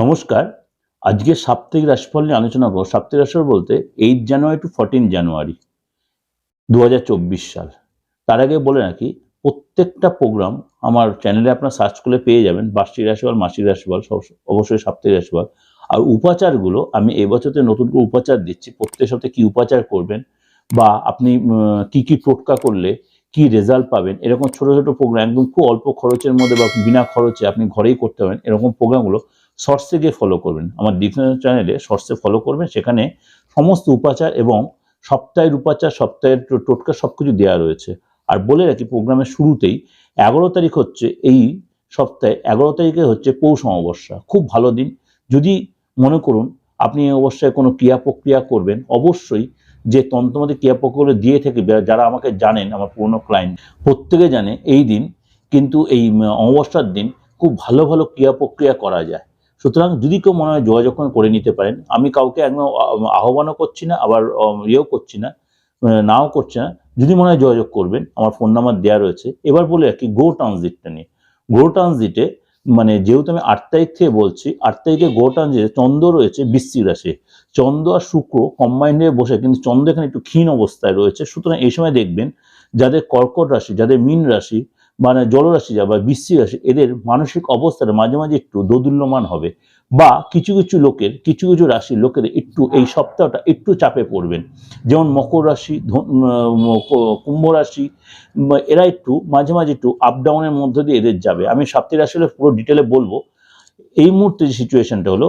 নমস্কার। আজকে সাপ্তাহিক রাশিফল নিয়ে আলোচনা করব। সাপ্তাহিক রাশিফল বলতে eight January to fourteen January দু হাজার চব্বিশ সাল। তার আগে বলে রাখি, প্রত্যেকটা প্রোগ্রাম আমার চ্যানেলে আপনার সার্চ করলে পেয়ে যাবেন বার্ষিক রাশিফল, মাসিক রাশিফল অবশ্যই সাপ্তাহিক রাশিফল। আর উপাচারগুলো আমি এবছরতে নতুন করে উপাচার দিচ্ছি। প্রত্যেক সপ্তাহে কী উপাচার করবেন বা আপনি কি কি টোটকা করলে কি রেজাল্ট পাবেন, এরকম ছোট ছোট প্রোগ্রাম একদম খুব অল্প খরচের মধ্যে বা বিনা খরচে আপনি ঘরেই করতে পারেন। এরকম প্রোগ্রামগুলো শর্টসে গিয়ে ফলো করবেন। আমার ডিফারেন্স চ্যানেলে শর্টসে ফলো করবেন, সেখানে সমস্ত উপাচার এবং সপ্তাহের উপাচার, সপ্তাহের টোটকা সব কিছু দেওয়া রয়েছে। আর বলে রাখি, প্রোগ্রামের শুরুতেই এগারো তারিখ হচ্ছে এই সপ্তাহে, এগারো তারিখে হচ্ছে পৌষ অমাবস্যা। খুব ভালো দিন। যদি মনে করুন, আপনি এই কোনো ক্রিয়া প্রক্রিয়া করবেন, অবশ্যই যে তন্ত্রমতে ক্রিয়া প্রক্রিয়া দিয়ে থেকে যারা আমাকে জানেন, আমার পুরনো ক্লায়েন্ট প্রত্যেকে জানে এই দিন, কিন্তু এই অমাবস্যার দিন খুব ভালো ভালো ক্রিয়া প্রক্রিয়া করা যায়। সুতরাং যদি কেউ মনে হয় যোগাযোগ করে নিতে পারেন, আমি কাউকে একদম আহ্বানও করছি না, আবার ইয়েও করছি না নাও করছি না। যদি মনে হয় যোগাযোগ করবেন, আমার ফোন নাম্বার দেওয়া রয়েছে। এবার বলে রাখি গো ট্রানজিটটা নিয়ে। গো ট্রানজিটে মানে যেহেতু আমি আট তারিখ থেকে বলছি, আট তারিখে গো ট্রানজিটে চন্দ্র রয়েছে, বৃশ্চিক রাশি চন্দ্র আর শুক্র কম্বাইন্ড হয়ে বসে, কিন্তু চন্দ্র এখানে একটু ক্ষীণ অবস্থায় রয়েছে। সুতরাং এই সময় দেখবেন, যাদের কর্কট রাশি, যাদের মীন রাশি মানে জলরাশি যা বা বৃষ্টি রাশি এদের মানসিক অবস্থাটা মাঝে মাঝে একটু দোদুল্যমান হবে বা কিছু কিছু লোকের, কিছু কিছু রাশির লোকের একটু এই সপ্তাহটা একটু চাপে পড়বেন। যেমন মকর রাশি কুম্ভ রাশি এরা একটু মাঝে মাঝে একটু আপ ডাউনের মধ্য দিয়ে এদের যাবে। আমি সাপ্তাহিক রাশি পুরো ডিটেলে বলব। এই মুহূর্তে যে সিচুয়েশনটা হলো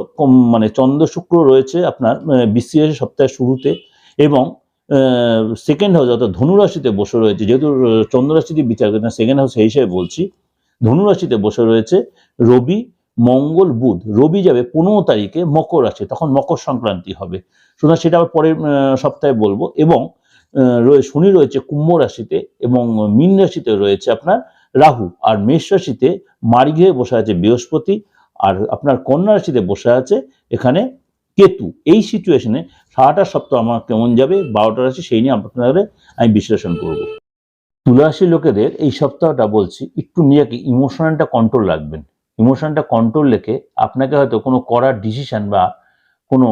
মানে চন্দ্র শুক্র রয়েছে আপনার বৃশ্চিক রাশি সপ্তাহের শুরুতে এবং সেকেন্ড হাউস অর্থাৎ ধনুরাশিতে বসে রয়েছে যেহেতু আহ, চন্দ্র রাশি দিয়ে বিচার করি না সেকেন্ড হাউস সেই হিসেবে বলছি। ধনুরাশিতে বসে রয়েছে রবি মঙ্গল বুধ। রবি যাবে পনেরো তারিখে মকর রাশি তখন মকর সংক্রান্তি হবে। সুতরাং সেটা আবার পরের সপ্তাহে বলব। এবং শনি রয়েছে কুম্ভ রাশিতে এবং মীন রাশিতে রয়েছে আপনার রাহু। আর মেষ রাশিতে মার্গে বসে আছে বৃহস্পতি। আর আপনার কন্যা রাশিতে বসে আছে এখানে কেতু, এই সিচুয়েশনে সারাটা সপ্তাহ আমার কেমন যাবে বারোটা রাশি সেই নিয়ে আপনাদের আমি বিশ্লেষণ করব। তুলারাশি লোকেদের এই সপ্তাহটা বলছি, একটু নিজেকে ইমোশনালটা কন্ট্রোল রাখবেন। ইমোশনটা কন্ট্রোল রেখে আপনাকে হয়তো কোনো করার ডিসিশান বা কোনো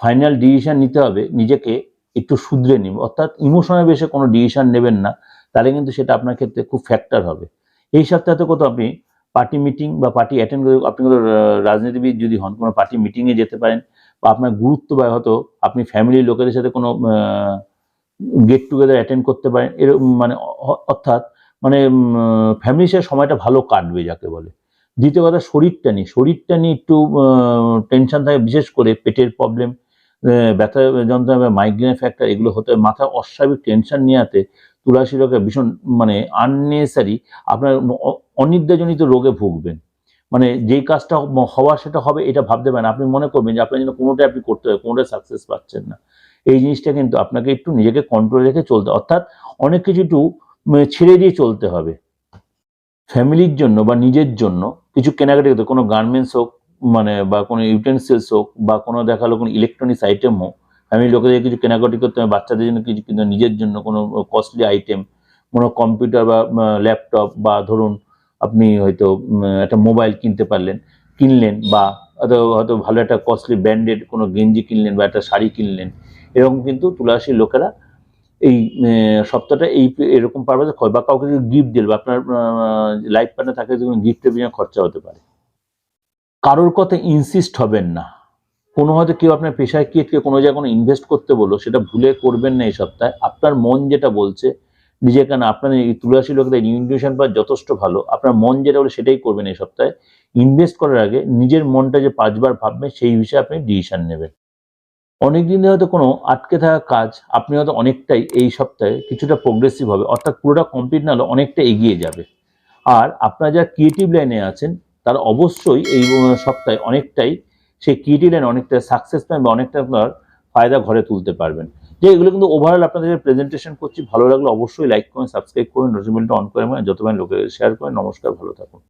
ফাইনাল ডিসিশান নিতে হবে, নিজেকে একটু শুধরে নিন। অর্থাৎ ইমোশনের বেশে কোনো ডিসিশান নেবেন না, তাহলে কিন্তু সেটা আপনার ক্ষেত্রে খুব ফ্যাক্টর হবে। এই সপ্তাহে কোথাও আপনি পার্টি মিটিং বা পার্টি অ্যাটেন্ড করে আপনি কোনো রাজনীতিবিদ যদি হন, কোনো পার্টি মিটিংয়ে যেতে পারেন বা আপনার গুরুত্ব বা হয়তো আপনি ফ্যামিলির লোকেদের সাথে কোনো গেট টুগেদার অ্যাটেন্ড করতে পারেন এরকম মানে অর্থাৎ মানে ফ্যামিলির সাথে সময়টা ভালো কাটবে যাকে বলে। দ্বিতীয় কথা, শরীরটা নিয়ে শরীরটা নিয়ে একটু টেনশন থাকে, বিশেষ করে পেটের প্রবলেম ব্যথা যন্ত্রণা বা মাইগ্রেনের ফ্যাক্টর এগুলো হতে মাথায় অস্বাভাবিক টেনশন নেওয়াতে তুলাসী রোগে ভীষণ মানে আননেসারি আপনার অনিদ্রাজনিত রোগে ভুগবেন। মানে যেই কাজটা হওয়া সেটা হবে, এটা ভাবতে পারেন। আপনি মনে করবেন যে আপনার জন্য কোনোটাই আপনি করতে হবে, কোনোটাই সাকসেস পাচ্ছেন না। এই জিনিসটা কিন্তু আপনাকে একটু নিজেকে কন্ট্রোল রেখে চলতে অর্থাৎ অনেক কিছু একটু ছেড়ে দিয়ে চলতে হবে। ফ্যামিলির জন্য বা নিজের জন্য কিছু কেনাকাটি করতে কোনো গার্মেন্টস হোক মানে বা কোনো ইউটেন্সিলস হোক, বা কোনো দেখাল কোনো ইলেকট্রনিক্স আইটেম হোক ফ্যামিলির লোকেদের কিছু কেনাকাটি করতে হবে, বাচ্চাদের জন্য কিছু, কিন্তু নিজের জন্য কোনো কস্টলি আইটেম কোনো কম্পিউটার বা ল্যাপটপ বা ধরুন আপনি হয়তো একটা মোবাইল কিনতে পারলেন, কিনলেন বা হয়তো ভালো একটা কস্টলি ব্র্যান্ডেড কোনো গেঞ্জি কিনলেন বা একটা শাড়ি কিনলেন, এরকম কিন্তু তুলাসীর লোকেরা এই সপ্তাহটা এই, এরকম খরচ বা কাউকে যদি গিফট দিল বা আপনার লাইফ পার্টনার থাকে যেমন গিফটের পিছনে খরচা হতে পারে। কারোর কথা ইনসিস্ট হবেন না। কোনো হয়তো কেউ আপনার পেশায় কি কোনো জায়গায় কোনো ইনভেস্ট করতে বলো সেটা ভুলে করবেন না এই সপ্তাহে। আপনার মন যেটা বলছে নিজেকে না, আপনার এই তুলাসী লোকদের ইনভিটেশন পাওয়া যথেষ্ট ভালো। আপনার মন যেটা বলে সেটাই করবেন এই সপ্তাহে। ইনভেস্ট করার আগে নিজের মনটা যে পাঁচবার ভাববেন, সেই বিষয়ে আপনি ডিসিশন নেবেন। অনেক ধরে হয়তো কোনো আটকে থাকা কাজ আপনি হয়তো অনেকটাই এই সপ্তাহে কিছুটা প্রোগ্রেসিভ হবে, অর্থাৎ পুরোটা কমপ্লিট না হলে অনেকটা এগিয়ে যাবে। আর আপনারা যারা ক্রিয়েটিভ লাইনে আছেন, তারা অবশ্যই এই সপ্তাহে অনেকটাই সেই ক্রিয়েটিভ লাইনে অনেকটা সাকসেস পাবেন বা অনেকটা আপনার ফায়দা ঘরে তুলতে পারবেন। যে এগুলো কিন্তু ওভারঅল আপনাদের প্রেজেন্টেশন করছি, ভালো লাগলে অবশ্যই লাইক করুন সাবস্ক্রাইব করুন নোটিফিকেশনটা অন করে যত লোকে শেয়ার করেন নমস্কার, ভালো থাকুন।